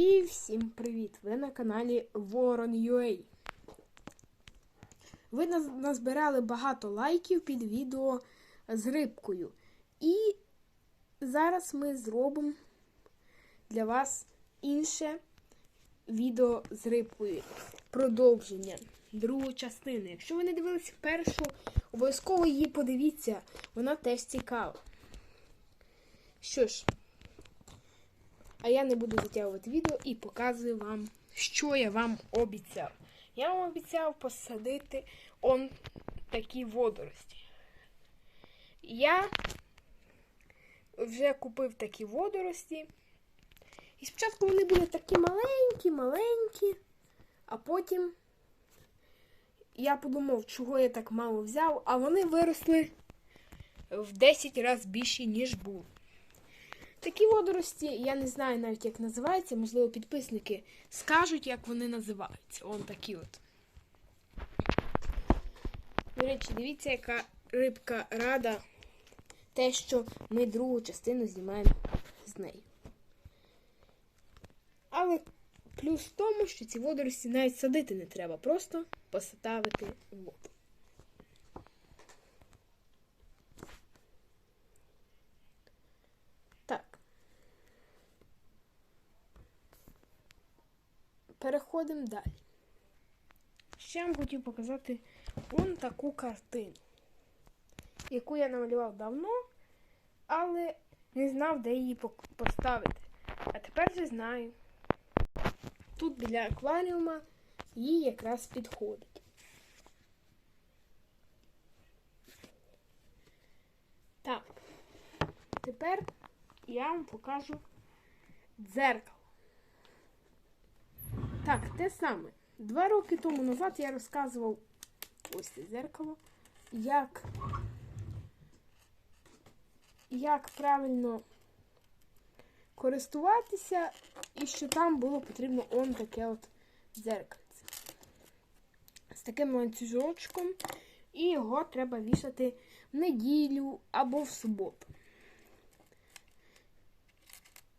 І всім привіт! Ви на каналі Ворон.ua. Ви назбирали багато лайків під відео з рибкою. І зараз ми зробимо для вас інше відео з рибкою. Продовження другу частину. Якщо ви не дивилися першу, обов'язково її подивіться. Вона теж цікава. Що ж, а я не буду затягувати відео і показую вам, що я вам обіцяв. Я вам обіцяв посадити он такі водорості. Я вже купив такі водорості. І спочатку вони були такі маленькі, маленькі, а потім я подумав, чого я так мало взяв, а вони виросли в 10 разів більші, ніж були. Такі водорості, я не знаю навіть, як називаються, можливо, підписники скажуть, як вони називаються. Он такі от. До речі, дивіться, яка рибка рада те, що ми другу частину знімаємо з нею. Але плюс в тому, що ці водорості навіть садити не треба, просто поставити воду. Так. Переходимо далі. Ще вам хотів показати вон таку картину, яку я намалював давно, але не знав, де її поставити. А тепер вже знаю. Тут біля акваріума їй якраз підходить. Так, тепер я вам покажу дзеркало. Так, те саме. Два роки тому назад я розказував ось це дзеркало, як, як правильно користуватися і що там було потрібно он таке от дзеркальце. З таким ланцюжочком, і його треба вішати в неділю або в суботу.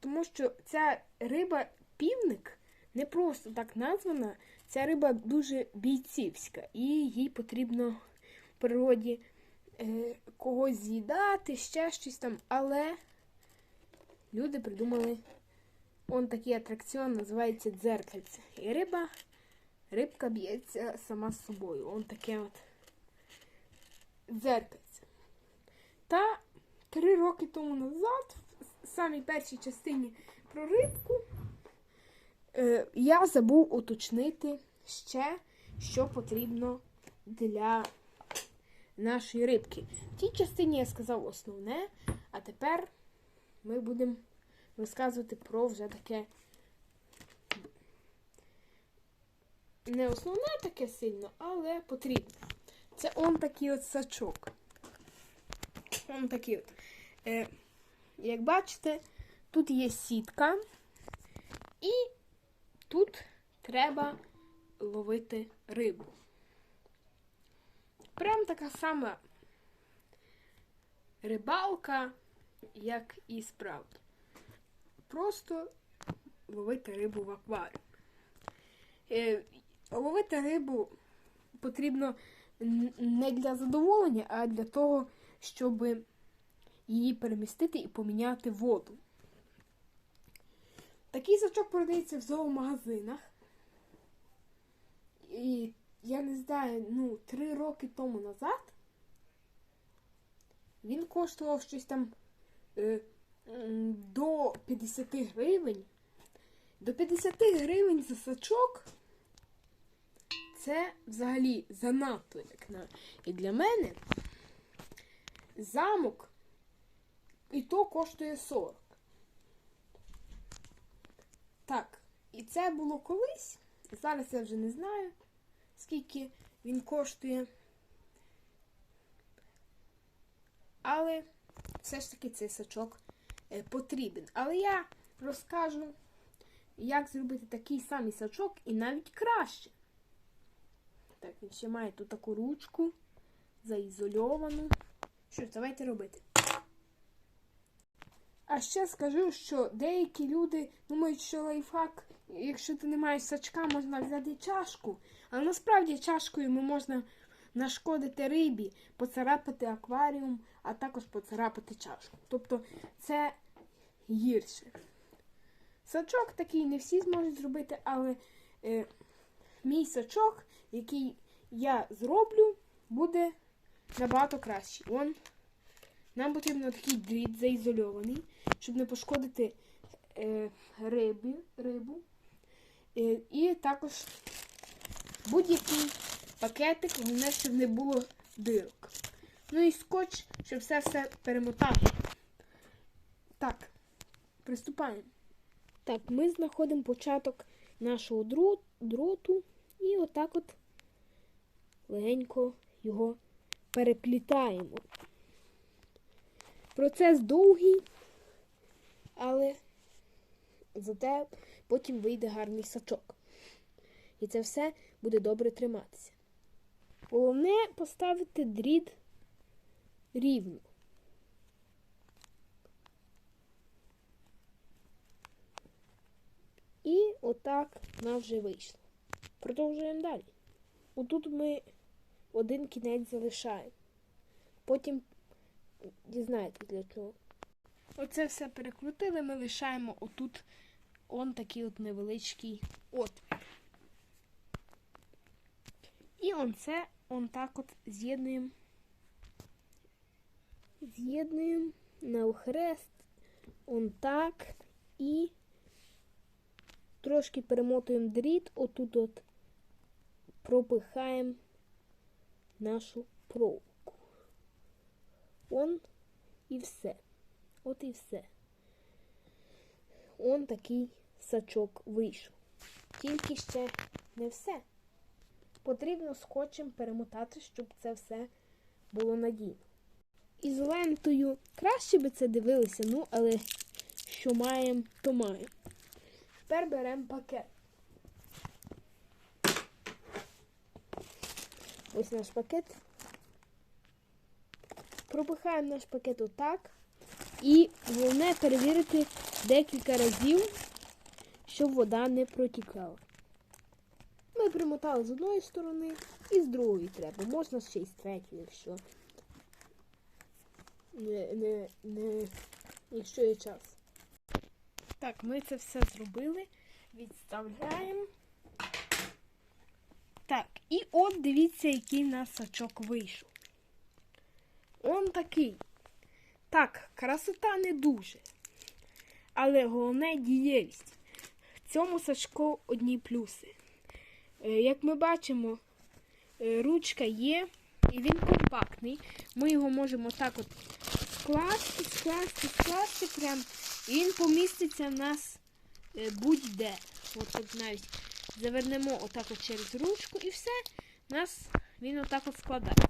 Тому що ця риба півник не просто так названа, ця риба дуже бійцівська, і їй потрібно в природі е, когось з'їдати, ще щось там. Але люди придумали он такий атракціон, називається дзеркальце. І риба, рибка б'ється сама з собою. Он таке от дзеркальце. Та три роки тому назад, в самій першій частині про рибку, е, я забув уточнити ще, що потрібно для нашої рибки. В тій частині я сказав основне, а тепер ми будемо розказувати про вже таке не основне таке сильно, але потрібне. Це он такий от сачок. Он такий от. Е, як бачите, тут є сітка, і тут треба ловити рибу. Прям така сама рибалка, як і справді. Просто ловити рибу в акваріумі. Е, ловити рибу потрібно не для задоволення, а для того, щоб її перемістити і поміняти воду. Такий сачок продається в зоомагазинах. І я не знаю, ну, три роки тому назад він коштував щось там е, до 50 гривень. До 50 гривень за сачок це взагалі занадто, як на. І для мене замок і то коштує 40. Так, і це було колись. Зараз я вже не знаю, скільки він коштує. Але все ж таки цей сачок е, потрібен. Але я розкажу, як зробити такий самий сачок і навіть краще. Так, він ще має тут таку ручку заізольовану. Що ж, давайте робити. А ще скажу, що деякі люди думають, що лайфхак, якщо ти не маєш сачка, можна взяти чашку. Але насправді чашкою ми можна нашкодити рибі, поцарапати акваріум, а також поцарапати чашку. Тобто це гірше. Сачок такий не всі зможуть зробити, але е, мій сачок, який я зроблю, буде набагато кращий. Он, нам потрібно такий дріт заізольований, щоб не пошкодити е, риби, рибу. Е, і також будь-який пакетик, головне, щоб не було дирок. Ну і скотч, щоб все все перемотати. Так, приступаємо. Так, ми знаходимо початок нашого дроту і отак от легенько його переплітаємо. Процес довгий, але зате потім вийде гарний сачок. І це все буде добре триматися. Головне поставити дріт рівно. І отак нам вже вийшло. Продовжуємо далі. Отут ми один кінець залишаємо. Потім дізнаєтесь для чого. Оце все перекрутили, ми лишаємо отут он такий от невеличкий отвір. І он це он так от з'єднуємо. З'єднуємо навхрест, он так і трошки перемотуємо дріт, отут от пропихаємо нашу проволоку. Он і все. От і все. Он такий сачок вийшов. Тільки ще не все. Потрібно скотчем перемотати, щоб це все було надійно. Із лентою краще би це дивилося, ну, але що маємо, то маємо. Тепер беремо пакет. Ось наш пакет. Пропихаємо наш пакет отак. І головне перевірити декілька разів, щоб вода не протікала. Ми примотали з одної сторони і з другої треба. Можна ще й з третьої, якщо не, не, не, якщо є час. Так, ми це все зробили. Відставляємо. Так, і от дивіться, який в нас сачок вийшов. Он такий. Так, красота не дуже. Але головне дієвість. В цьому сачку одні плюси. Е, Як ми бачимо, е, ручка є, і він компактний. Ми його можемо так от скласти, скласти, скласти прям. І він поміститься в нас е, будь-де. От тут навіть завернемо отак от через ручку і все, нас він отак от складається.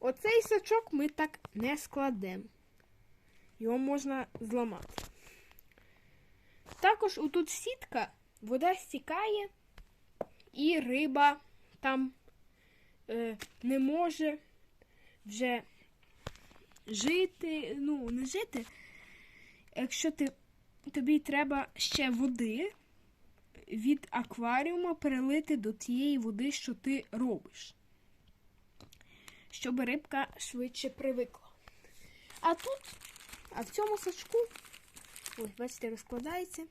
Оцей сачок ми так не складемо. Його можна зламати. Також отут сітка, вода стікає, і риба там е, не може вже жити, ну, не жити. Якщо ти, тобі треба ще води від акваріума перелити до тієї води, що ти робиш. Щоб рибка швидше привикла. А тут, цьому сачку, ось, бачите, розкладається.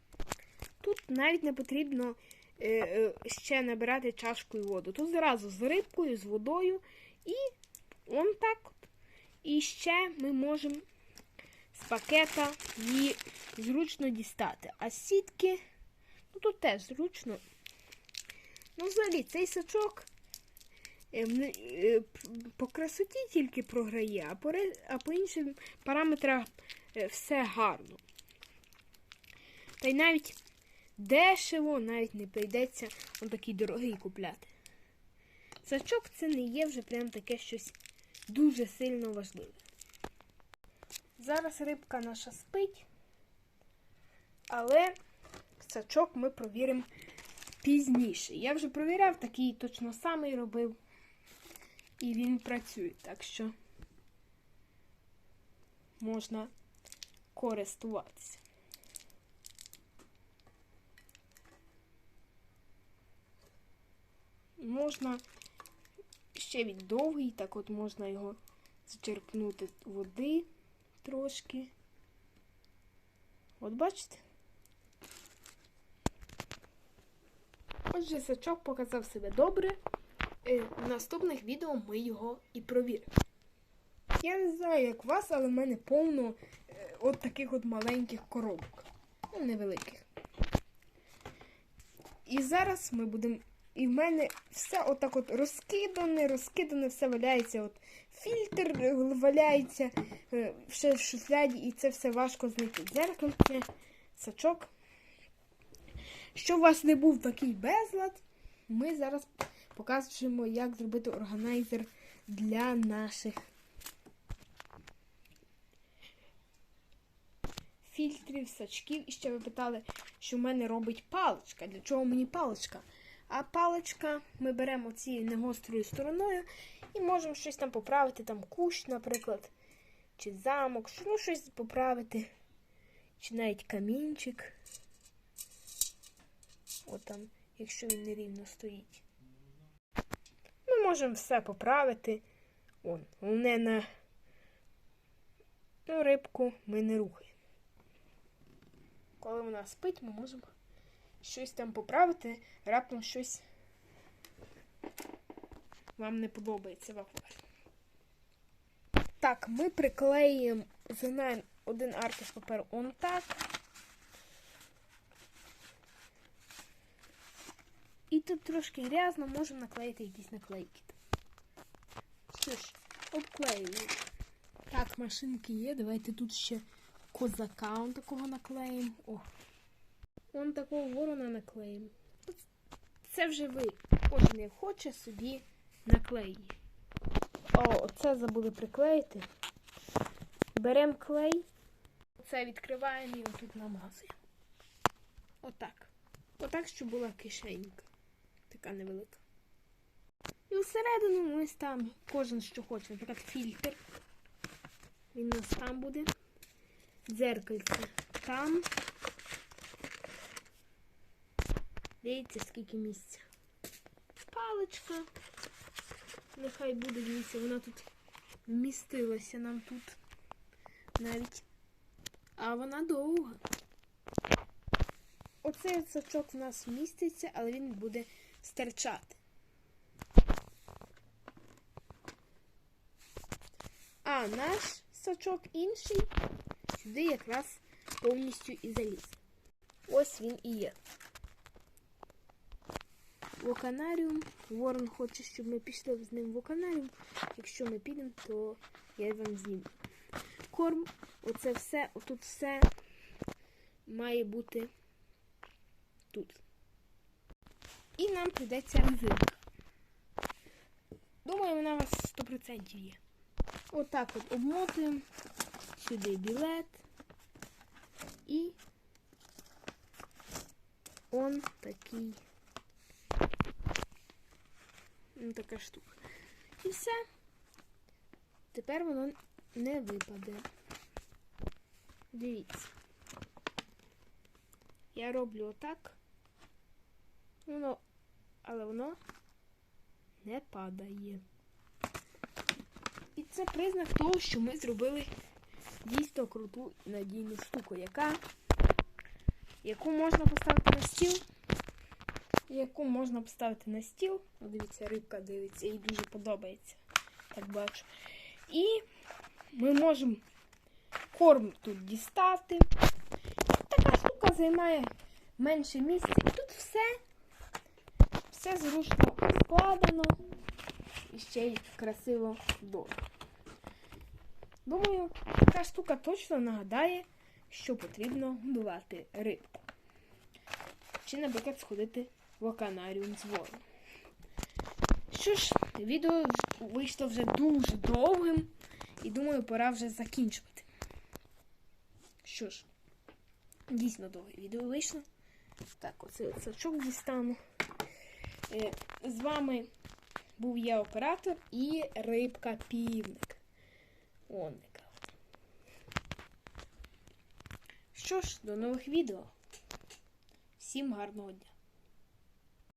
Тут навіть не потрібно е, е, ще набирати чашкою воду. Тут зразу з рибкою, з водою і он так от. І ще ми можемо з пакета її зручно дістати. А сітки, ну тут теж зручно. Ну, взагалі, цей сачок е, е, по красоті тільки програє, а по, а по іншим параметрах е, все гарно. Та й навіть дешево, навіть не прийдеться он такий дорогий купляти. Сачок це не є вже прям таке щось дуже сильно важливе. Зараз рибка наша спить, але сачок ми провіримо пізніше. Я вже провіряв, такий точно самий робив. І він працює, так що можна користуватися. Можна ще він довгий, так от можна його зачерпнути води трошки. От бачите? Отже, сачок показав себе добре. Е, В наступних відео ми його і провіримо. Я не знаю, як вас, але в мене повно е, от таких от маленьких коробок. Ну, невеликих. І зараз ми будемо. І в мене все отак от розкидане, розкидане, все валяється. От фільтр е, валяється е, в шуфляді, і це все важко знайти. Зараз Дзеркальце, сачок. Щоб у вас не був такий безлад, ми зараз покажемо, як зробити органайзер для наших фільтрів, сачків. І ще ви питали, що в мене робить паличка. Для чого мені паличка? А паличка ми беремо цією негострою стороною і можемо щось там поправити, там кущ, наприклад, чи замок, ну щось поправити, чи навіть камінчик. От там, якщо він нерівно стоїть. Ми можемо все поправити. Он, головне на ну, рибку ми не рухаємо. Коли вона спить, ми можемо щось там поправити, раптом щось вам не подобається в акваріумі. Так, ми приклеїмо, згинаємо один аркуш паперу он так. І тут трошки грязно, можемо наклеїти якісь наклейки. Що ж, обклеюємо. Так, машинки є. Давайте тут ще козака он такого наклеїмо. О. Он такого ворона наклеїмо. Це вже ви. Кожен хоче собі наклеїть. О, оце забули приклеїти. Беремо клей. Це відкриваємо і отут намазуємо. Отак. Отак, щоб була кишенька. Така невелика. І всередину ось там кожен що хоче. Наприклад, фільтр. Він у нас там буде. Дзеркальце там. Дивіться, скільки місця. Паличка. Нехай буде, дивіться, вона тут вмістилася нам тут навіть. А вона довга. Оцей сачок в нас вміститься, але він буде стирчати. А наш сачок інший сюди якраз повністю і заліз. Ось він і є. В оканаріум. Ворон хоче, щоб ми пішли з ним в оканаріум. Якщо ми підемо, то я вам зніму. Корм, оце все, отут все має бути тут. І нам прийдеться резинка. Думаю, вона у вас 100% є. Отак от обмотуємо. Сюди білет. І он такий. Ну, така штука. І все. Тепер воно не випаде. Дивіться. Я роблю отак. Воно, але воно не падає. І це признак того, що ми зробили дійсно круту і надійну штуку, яка, яку можна поставити на стіл. Яку можна поставити на стіл. Дивіться, рибка дивиться, їй дуже подобається. Так бачу. І ми можемо корм тут дістати. Така штука займає менше місця. І тут все, все зручно складено і ще й красиво вдома. Думаю, така штука точно нагадає, що потрібно годувати рибку. Чи, наприклад, сходити в оканаріум з вороном. Що ж, відео вийшло вже дуже довгим, і думаю, пора вже закінчувати. Що ж, дійсно довге відео вийшло. Так, оце сачок дістану. Е, З вами був я оператор і рибка півник. Он що ж, до нових відео. Всім гарного дня!